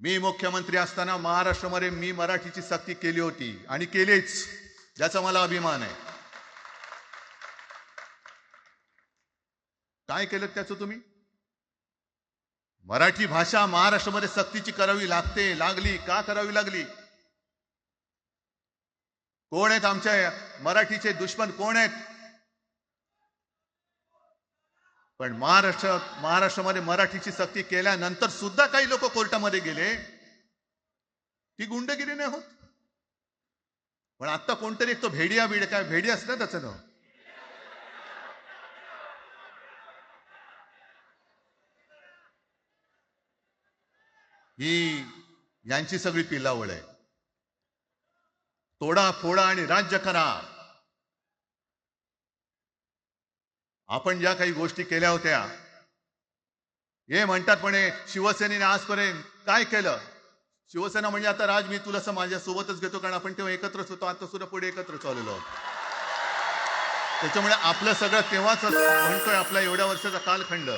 मी मुख्यमंत्री असताना महाराष्ट्रामध्ये मी मराठीची सक्ती केली होती आणि केलीच ज्याचा मला अभिमान आहे. काय केलं त्याचं तुम्ही? मराठी भाषा महाराष्ट्रामध्ये सक्तीची करावी लागते लागली. का करावी लागली? कोण आहेत आमच्या मराठीचे दुश्मन? कोण आहेत? पण महाराष्ट्र महाराष्ट्रामध्ये मराठीची सक्ती केल्यानंतर सुद्धा काही लोक कोर्टामध्ये गेले. ती गुंडगिरी नाही होत. पण आता कोणतरी एक तो भेडिया बीड काय भेडिया असतं ना त्याचं नाव? ही यांची सगळी पिलावळ आहे. तोडा फोडा आणि राज्य करा आपण ज्या काही गोष्टी केल्या होत्या हे म्हणतात म्हणे शिवसेनेने आजपर्यंत काय केलं? शिवसेना म्हणजे आता राज मी तुला माझ्या सोबतच घेतो कारण आपण तेव्हा एकत्रच होतो आता सुद्धा पुढे एकत्र चाललेलो आहोत. त्याच्यामुळे आपलं सगळं तेव्हाच म्हणतोय आपला एवढ्या वर्षाचा कालखंड.